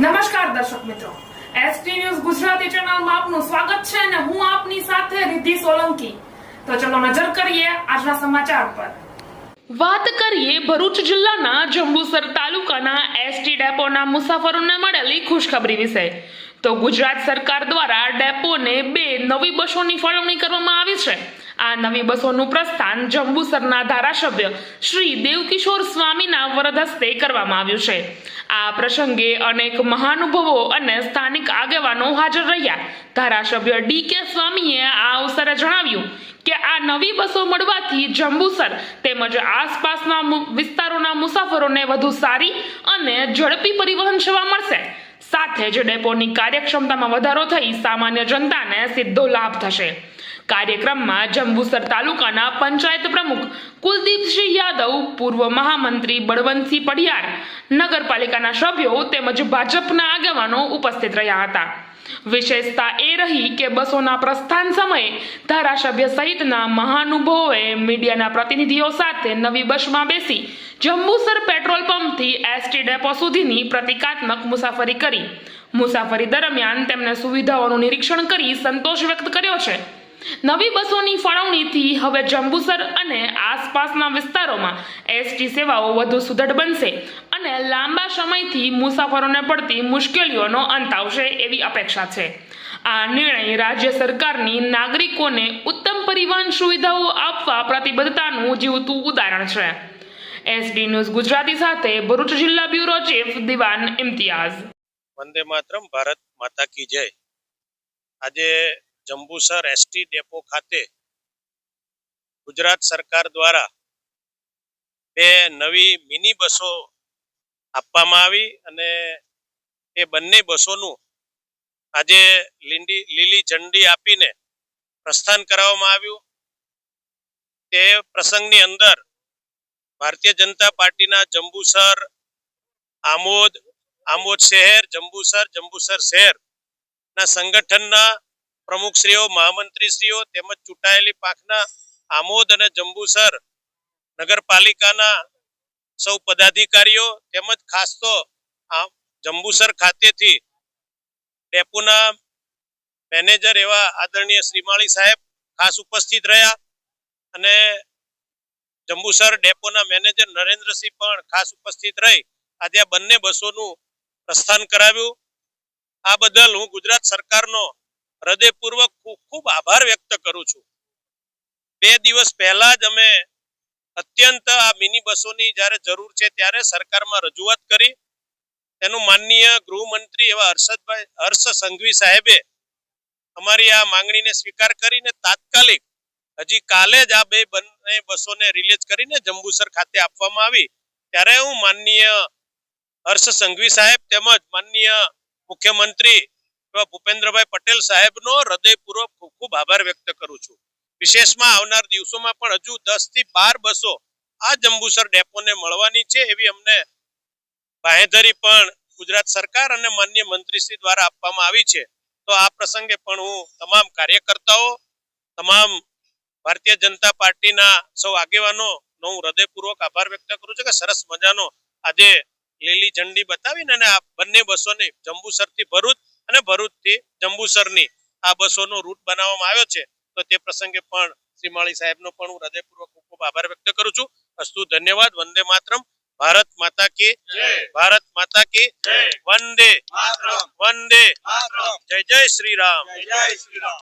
નમસ્કાર દર્શક મિત્રો. એસટી ન્યૂઝ ગુજરાતી ચેનલમાં આપનું સ્વાગત છે અને હું આપની સાથે રિદ્ધિ સોલંકી. તો ચલો નજર કરીએ આજના સમાચાર પર. વાત કરીએ ભરૂચ જિલ્લાના જંબુસર તાલુકાના એસટી ડેપોના મુસાફરોને મળેલી ખુશખબરી વિશે. તો ગુજરાત સરકાર દ્વારા ડેપોને બે નવી બસોની ફાળવણી કરવામાં આવી છે. આ નવી બસોનું પ્રસ્થાન જંબુસરના ધારાસભ્ય શ્રી દેવકિશોર સ્વામીના વરદ હસ્તે કરવામાં આવ્યું છે. આ પ્રસંગે અનેક મહાનુભવો અને સ્થાનિક આગેવાનો હાજર રહ્યા. ધારાસભ્ય ડી કે સ્વામીએ આ અવસરે જણાવ્યું કે આ નવી બસો મળવાથી જંબુસર તેમજ આસપાસના વિસ્તારોના મુસાફરોને વધુ સારી અને ઝડપી પરિવહન સેવા મળશે. સાથે જ ડેપોની કાર્યક્ષમતામાં વધારો થઈ સામાન્ય જનતાને સીધો લાભ થશે. કાર્યક્રમમાં જંબુસર તાલુકાના પંચાયત પ્રમુખ કુલદીપસિંહ યાદવ, પૂર્વ મહામંત્રી બળવંતસિંહ પડિયાર નગરપાલિકાના સભ્યો તેમજ ભાજપના આગેવાનો ઉપસ્થિત રહ્યા હતા. વિશેષતા એ રહી કે બસોના પ્રસ્થાન સમયે ધારાસભ્ય સહિતના મહાનુભાવોએ મીડિયાના પ્રતિનિધિઓ સાથે નવી બસમાં બેસી જંબુસર પેટ્રોલ પંપથી એસટી ડેપો સુધીની પ્રતિકાત્મક મુસાફરી કરી. મુસાફરી દરમિયાન તેમને સુવિધાઓનું નિરીક્ષણ કરી સંતોષ વ્યક્ત કર્યો છે. નવી બસોની ફાળવણીથી હવે જંબુસર અને આસપાસના વિસ્તારોમાં એસટી સેવાઓ વધુ સુદૃઢ બનશે અને લાંબા સમયથી મુસાફરોને પડતી મુશ્કેલીઓનો અંત આવશે એવી અપેક્ષા છે. આ નિર્ણય રાજ્ય સરકારની નાગરિકોને ઉત્તમ પરિવહન સુવિધાઓ આપવા પ્રતિબદ્ધતાનું જીવતું ઉદાહરણ છે. એસડી ન્યૂઝ ગુજરાતી સાથે ભરૂચ જિલ્લા બ્યુરો ચીફ દિવાન ઇમ્તિયાઝ. વંદે માતરમ, ભારત માતા કી જય. આજે જંબુસર એસટી ડેપો ખાતે ગુજરાત સરકાર દ્વારા બે નવી મિની બસો આપવામાં આવી અને એ બંને બસોનું આજે લીંડી, લીલી ઝંડી આપીને પ્રસ્થાન કરાવવામાં આવ્યું. તે પ્રસંગની અંદર ભારતીય જનતા પાર્ટીના જંબુસર આમોદ આમોદ શહેર, જંબુસર જંબુસર શહેર ના સંગઠનના પ્રમુખશ્રીઓ, મહામંત્રીશ્રીઓ તેમજ ચૂંટાયેલી પાંખના આમોદ અને જંબુસર નગરપાલિકાના સૌ પદાધિકારીઓ તેમજ ખાસ તો જંબુસર ખાતેથી ડેપોના મેનેજર એવા આદરણીય શ્રીમાળી સાહેબ ખાસ ઉપસ્થિત રહ્યા અને જંબુસર ડેપોના મેનેજર નરેન્દ્રસિંહ પણ ખાસ ઉપસ્થિત રહી. આજે આ બંને બસોનું પ્રસ્થાન કરાવ્યું. આ બદલ હું ગુજરાત સરકારનો હૃદયપૂર્વક ખૂબ ખૂબ આભાર વ્યક્ત કરું છું. બે દિવસ પહેલા જ અમે અત્યંત આ મિની બસોની જ્યારે જરૂર છે ત્યારે સરકારમાં રજૂઆત કરી. તેનું માનનીય ગૃહમંત્રી એવા હર્ષદભાઈ, હર્ષ સંઘવી સાહેબે અમારી આ માંગણીને સ્વીકાર કરીને તાત્કાલિક હજી કાલે જ આ બે બંને બસોને રિલીઝ કરીને જંબુસર ખાતે આપવામાં આવી. ત્યારે હું માનનીય હર્ષ સંઘવી સાહેબ તેમજ માનનીય મુખ્યમંત્રી ભૂપેન્દ્રભાઈ પટેલ સાહેબનો હૃદયપૂર્વક ખૂબ ખૂબ આભાર વ્યક્ત કરું છું. વિશેષમાં આવનાર દિવસોમાં પણ હજુ દસથી બાર બસો આ જંબુસર ડેપોને મળવાની છે એવી અમને બાહેધરી પણ ગુજરાત સરકાર અને માન્ય મંત્રીશ્રી દ્વારા આપવામાં આવી છે. તો આ પ્રસંગે પણ હું તમામ કાર્યકર્તાઓ, તમામ ભારતીય જનતા પાર્ટીના સૌ આગેવાનો નો હું હૃદયપૂર્વક આભાર વ્યક્ત કરું છું કે સરસ મજાનો આજે લીલી ઝંડી બતાવીને અને આ બંને બસોને જંબુસરથી ભરૂચ અને ભરૂચથી જંબુસરની આ બસોનો રૂટ બનાવવામાં આવ્યો છે. તો તે પ્રસંગે પણ શ્રી માળી સાહેબનો પણ હું હૃદયપૂર્વક ખૂબ ખૂબ આભાર વ્યક્ત કરું છું. અસ્તુ ધન્યવાદ વંદે માતરમ. ભારત માતા કી ભારત માતા કી વંદે. વંદે. જય જય શ્રી રામ. જય શ્રી રામ.